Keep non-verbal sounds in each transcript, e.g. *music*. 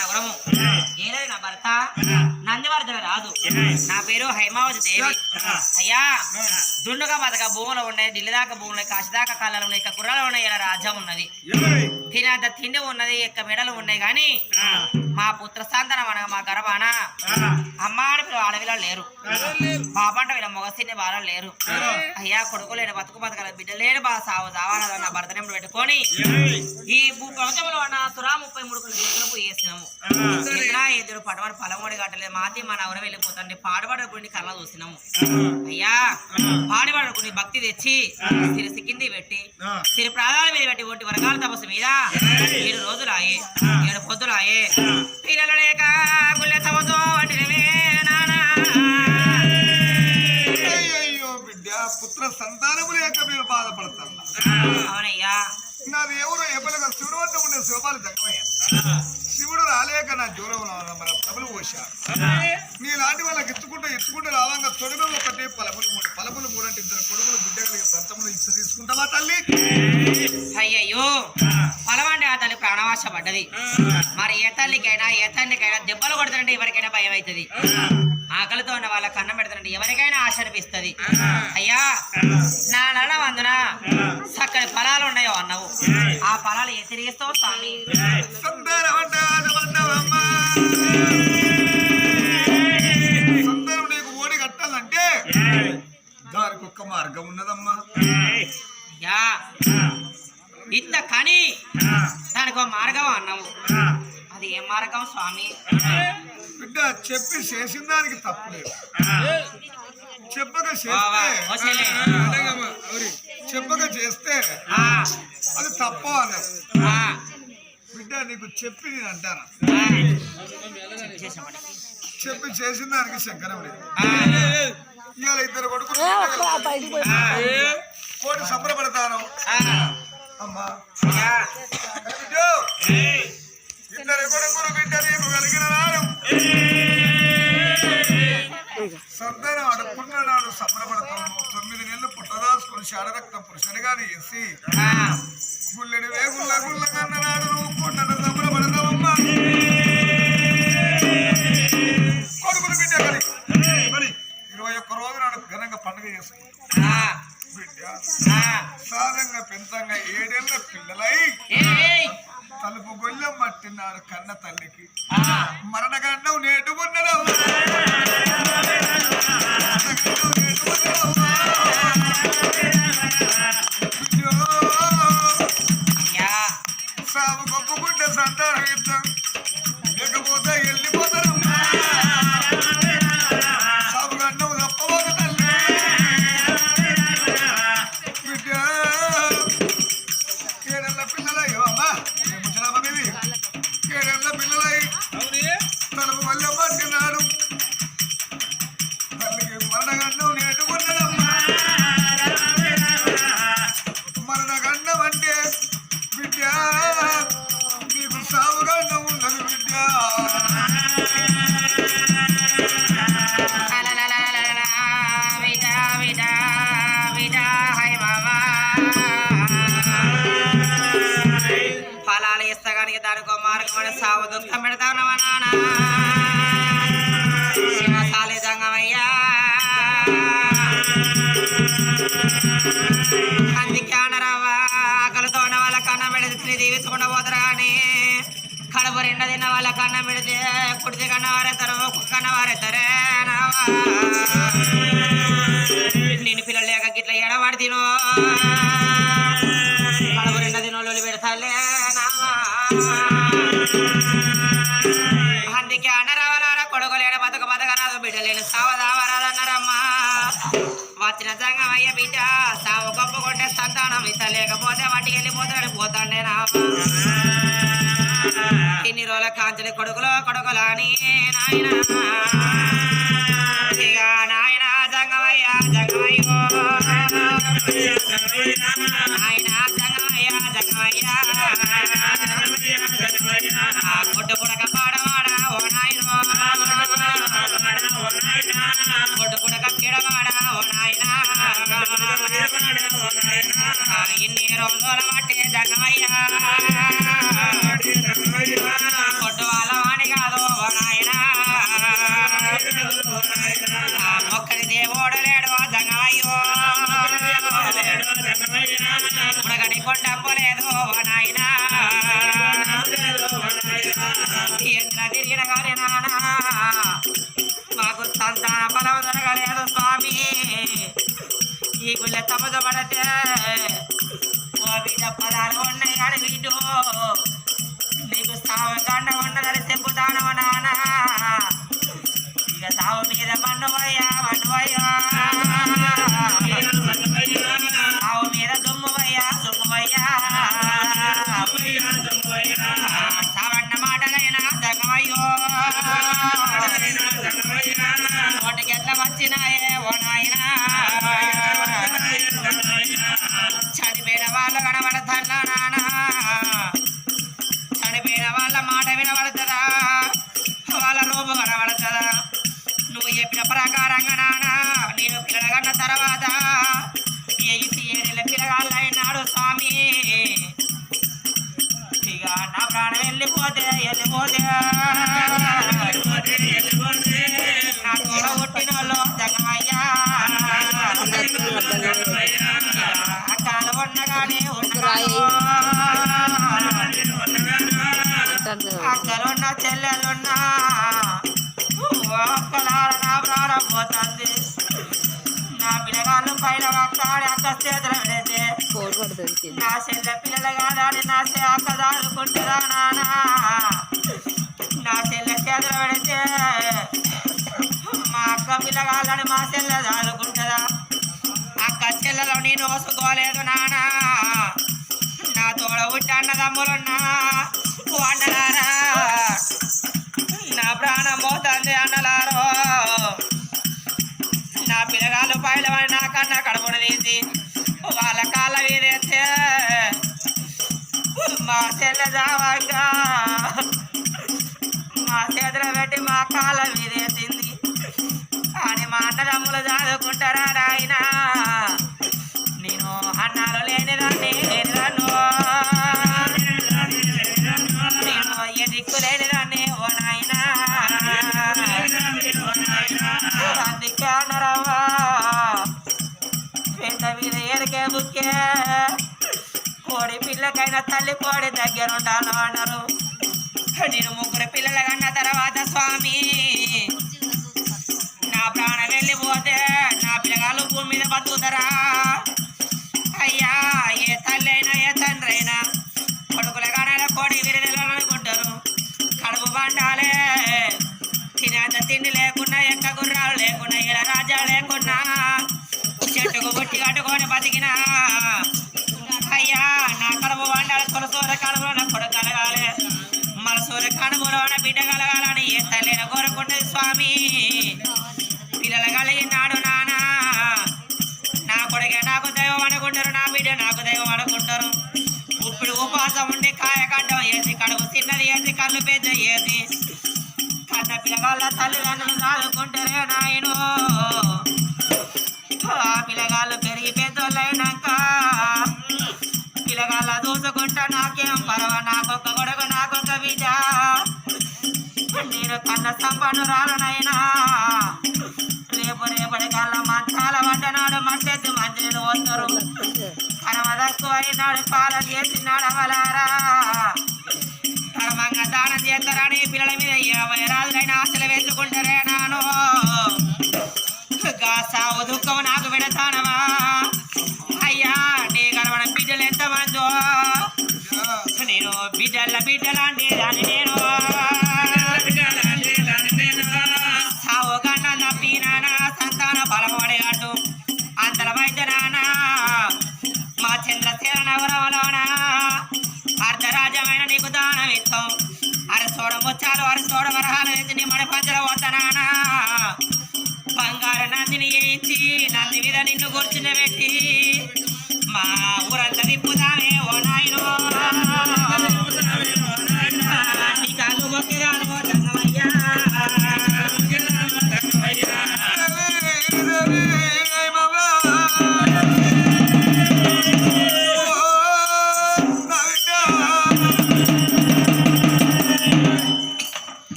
నగరము ఏలే నా భర్త. నా పేరు హైమావతి దేవి. అయ్యా దుండుగా బతక భూములు ఉన్నాయి ఢిల్లీ దాకా భూములు ఉన్నాయి కాశీ దాకా కాలాలు ఉన్నాయి ఇక గుర్రాలు ఉన్నాయి ఇలా రాజ్యం ఉన్నది. తినేంత తిండి ఉన్నది ఇక మెడలు ఉన్నాయి కానీ మా పుత్ర సంతానం అనగా మా గర్భాన అమ్మ అని పిల్లలు అడవిలో లేరు. పాప అంటే వీళ్ళ మొగసిన్ని బాగా లేరు. అయ్యా కొడుకు లేని బతుకు బతకాల బిడ్డ లేని బా సావు సావాలని నా భర్తనేముడు పెట్టుకొని ఈ ప్రపంచంలో ఉన్న సురా ముప్పై మూడు దేశంలో వేసినాము ఇంద్రా ఎదురు పడవని పలమోడి కట్టలేదు మాతి మన ఎవరు వెళ్ళిపోతుంది పాడబడ గుడిని కళ్ళ చూసినాము. అయ్యా పాడబడ గుడి భక్తి తెచ్చి సిరి సిక్కింది పెట్టి సిరి ప్రాణాల మీద పెట్టి ఒంటి వరకాల తపస్సు మీద ఏడు రోజులాయే ఏడు పొద్దులాయే పిల్లలు లేక గుళ్ళె తమతో వంటినవే నానా. పుత్ర సంతానము లేక మీరు బాధపడతారు. అవునయ్యా. నాది ఎవరు ఎప్పటిగా శివుడు వద్ద ఉండే శివపాలు జగమయ్య. శివుడు రాలేక నా ఉన్న మన పలపులు పోశాడు నీలాంటి వాళ్ళకి ఎత్తుకుంటూ ఎత్తుకుంటూ రావంగా తొడిలో ఒకటి పలపులు మూడు పలపులు మూడు అంటే ఇద్దరు కొడుకులు బిడ్డ కలిగి ప్రథములు ఇచ్చ తీసుకుంటావా తల్లి? అయ్యయ్యో. పొలమండి ఆ తల్లి ప్రాణవాస పడ్డది. మరి ఏ తల్లికైనా ఏ తండ్రికైనా దెబ్బలు కొడుతుంటే ఎవరికైనా భయం అవుతుంది ఆకలితో ఉన్న వాళ్ళకి అన్నం పెడుతుంటే ఎవరికైనా ఆశ అనిపిస్తుంది అయ్యా నా నడ వందున. చక్కని ఫలాలు ఉన్నాయో అన్నావు. ఆ. ఫలాలు ఏ తిరిగిస్తావు స్వామి. మార్గం ఉన్నదమ్మా. అయ్యా ఇంత కని దానికి ఒక మార్గం అన్నావు. అది ఏ మార్గం స్వామి? బిడ్డ చెప్పి చేసిన దానికి తప్పు లేదు. చెప్పక చేస్తే. చెప్పక చేస్తే అది తప్పు అన్నారు బిడ్డ నీకు చెప్పి నేను అంటాను. చెప్పి చేసిన దానికి శంకరం లేదు. ఇవాళ ఇద్దరు కొడుకులు కోటి సంబరపడతాను. అమ్మా. ఇద్దరు కొడుకులు బిడ్డ నీకు కలిగిన నాడు. సంతానం అడుక్కున్న నాడు సంబరపడతాను తొమ్మిది నెలలు పుట్టదాసుకుని శాడరక్త పురుషుని గాని వేసి ఆ, గుల్లెడి వేగుల్ల గుల్ల కన్న నాడు నువ్వు కొండను సంబరపడతావమ్మా. పండుగ చేసుకుంటాం. సాధంగా పెంచంగా ఏడేళ్ళ పిల్లలై తలుపు గొల్లెం పట్టినాడు కన్న తల్లికి. మరణగండం నేటుకున్నదమ్మా కన్నం పెడితే దీవించకుండా పోతారు కానీ కడుపు రెండు తిన్న వాళ్ళ కన్నం పెడితే కుడితి కన్న వారేస్తారు కుక్క వారేతారే నేను పిల్లలు లేక గిట్ల ఏడవాడు తిను. కడుపు రెండు తినోళ్ళు పెడతాలే నావా అందుకే కొడుకు లేడ బతుక బతకరాదు బిడ్డలేని సావదావరాదన్నారమ్మా వచ్చిన సంగమయ్య బిడ్డ సంతానం ఇత లేకపోతే వాటికి వెళ్ళిపోతాడు పోతాండే నా ఇన్ని రోజుల కాంచలి కొడుకులో కొడుకులని నాయన. ఇక నాయన జంగమయ్య జంగమయ్యో. ఇన్ని జగమయ్య కొట్టు వాళ్ళ వాణి కాదు ఓ నాయన ఓడలేడు జంగమయ్యో ఉడగని కొండంబలేదు తిరిగిన కానీ నాన్న మాకు సంతాన బలం దొరకలేదు స్వామి ఈ గుళ్ళె తమద పడితే పదాలు ఉన్నాయి కానీ వీడు నీకు సావ గండ ఉండదని చెప్పుతాను వెళ్ళిపోతే వెళ్ళిపోతే నా తోడ పుట్టిన వాళ్ళు జగమయ్యా అక్కలు ఉన్నగానే ఉన్నాడు అక్కలున్న చెల్లెలున్నా ఒక్కలార నా ప్రాణం పోతుంది నా పిల్లగాళ్ళు పైన ఒక్కడి అక్క చేతులు పెడితే నా చెల్లె పిల్లలు కాదని నా చె- అక్క నానా. నా చెల్లె చేతులు పెడితే మా అక్క పిల్లగాళ్ళని మా చెల్లె దాదుకుంటుందా అక్క చెల్లెలు నేను వసుకోలేదు నానా. నా తోడ పుట్టి అన్నదమ్ములున్నా ఓ అన్నలారా. నా ప్రాణం పోతుంది అన్నలారో. నా పిల్లగాళ్ళు పైలవని నా కన్నా కడుపున తీసి మా చెల్లె జావంగా మా చేతుల పెట్టి మా కాలం ఇదేసింది అని మా అన్నదమ్ములు చదువుకుంటారా నాయనా? కోడి తల్లి కోడి దగ్గర ఉండాలి అన్నారు. నేను ముగ్గురు పిల్లలు కన్న తర్వాత స్వామి నా ప్రాణం వెళ్ళిపోతే నా పిల్లగాళ్ళు భూమి మీద బతుకుతారా? అయ్యా ఏ తల్లి అయినా ఏ తండ్రి అయినా కొడుకుల కాడాల కోడి విరదలనుకుంటారు కడుపు పండాలే తినేంత తిండి లేకుండా ఎక్క గుర్రాలు లేకుండా ఇలా రాజ్యాలు లేకున్నా చెట్టుకు బుట్టి కట్టుకొని బతికినా దైవం ఇప్పుడు ఉపవాసం ఉండి కాయగడ్డం ఏది? కడుపు చిన్నది ఏది? కళ్ళు పెద్ద ఏది? కన్న పిల్లగాళ్ళ తల్లిదండ్రులు చదువుకుంటారే నాయను. ఆ పిల్లగాళ్ళు పెరిగి పెద్దోళ్ళైనాక పిల్లగాళ్ళ దూసుకుంటా నాకేం పర్వ? నాకొక్క గొడవ నాకొక్క బిడ్డ నేను కన్న సంపన్ను రాలనైనా అయినాడు పాల చేసినాడు అవలారా ధర్మంగా దానం చేస్తారని పిల్లల మీద యాభై రాజులైన ఆశలు వేసుకుంటారే నాను. సావు దుఃఖం నాకు పెడతానమా అయ్యా నీ కనబడ బిడ్డలు ఎంతమందో? నేను బిడ్డల బిడ్డలాంటి దాన్ని నేను అరసోడ ముచ్చాలు అరసోడ వరహాలు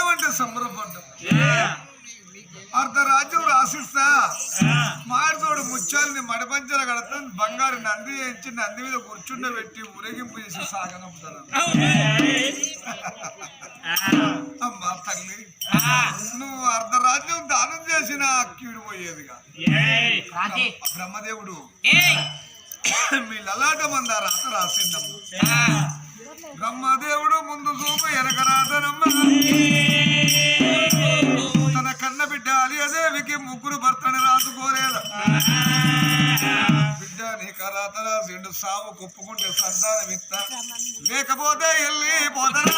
తల్లి సావంటే బాధపడ్డా అర్ధరాజ్యం రాసిస్తా. మాడితోడు ముత్యాలని మడిపంచల కడతాను. బంగారు నంది ఎంచి నంది మీద కూర్చుండబెట్టి ఊరేగింపు చేసి సాగనంపుతాను. *laughs* అమ్మా తల్లి నువ్వు అర్ధరాజ్యం దానం చేసిన కీడు పోయేదిగా. క్రాంతి బ్రహ్మదేవుడు ఏయ్. మీ లలాట మంద రాత రాసిందమ్మ. ఆ, బ్రహ్మదేవుడు ముందు చూపు ఎనకరాదనమ్మ తన కన్న బిడ్డ అలియదేవికి ముగ్గురు భర్తని రాసుకోలేదు బిడ్డ నీ రాత రాసిండు సాగు కుప్పుకుంటే సంతానం ఇస్తా. లేకపోతే వెళ్ళి పోతరా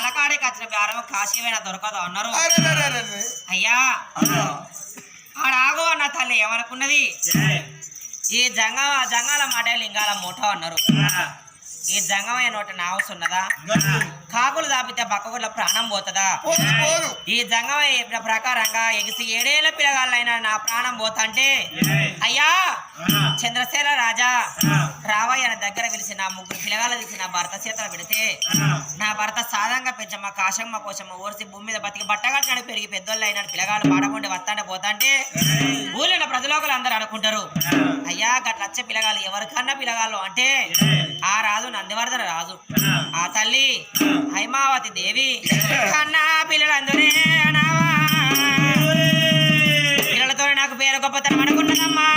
కాలకాడికి వచ్చిన బేరం కాశీవైనా దొరకదు అన్నారు. అయ్యా. అమ్మా. ఆడాగు అన్న తల్లి ఏమనుకున్నది? ఈ జంగ జంగాల మాట లింగాల మూట అన్నారు. ఈ జంగమయ్య నోట నావసున్నదా కాకులు దాపితే బక్కగుడ్ల ప్రాణం పోతుందా? ఈ చెప్పిన ప్రకారంగా ఎగిసి ఏడేళ్ళ పిల్లగాళ్ళైనా నా ప్రాణం పోతంటే? అయ్యా! చంద్రసేన రాజా రావయ్య నా దగ్గర పిలిచి నా ముగ్గురు పిల్లగాళ్ళు తీసి నా భర్త చేతలు పెడితే నా భర్త సాధంగా పెంచమ్మ కాశమ్మ కోసమ్మ ఊరిసి భూమి మీద బతికి బట్టగట్టినాడు పెరిగి పెద్దోళ్ళు అయినాడు పిల్లగాళ్ళు పాడకుంటే వస్తాంటే పోతాంటే ఊళ్ళో ప్రజలోకలు అందరూ అనుకుంటారు. అయ్యా గట్ల వచ్చే పిల్లగాళ్ళు ఎవరికన్నా పిల్లగాళ్ళు అంటే ఆ రాజు నందివర్ధన రాజు. ఆ తల్లి హైమావతి దేవి. *laughs* కన్నా పిల్లలందరే పిల్లలతో నాకు పేరు గొప్పతనం అనుకున్నదమ్మా.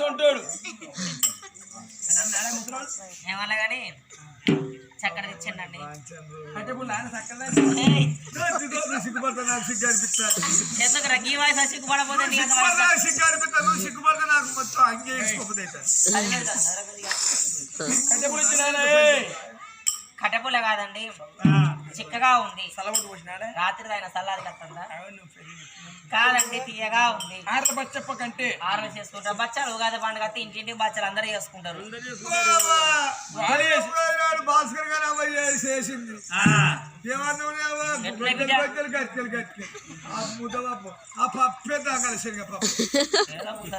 సొంటోడు ఏమన్నా కానీ చక్కెర తెచ్చండి. ఎందుకు రగ్గీ వాయిస్ సిగ్గుపడపోతే సిగ్గుపడతా నాకు మొత్తం అంగే వేసుకోకపోతే కట్టెపుల్ల కాదండి. చిక్కగా ఉంది. రాత్రి ఆయన సల్లాది కత్తందా? కాదండి తీయగా ఉంది. బచ్చప్ప కంటే. ఆరు చేసుకుంటారు. బచ్చాలు ఉగాది పండుగ అయితే ఇంటింటి బచ్చాలు అందరూ చేసుకుంటారు. భాస్కర్ గారు చేసింది. ఆ. పప్పే పప్పు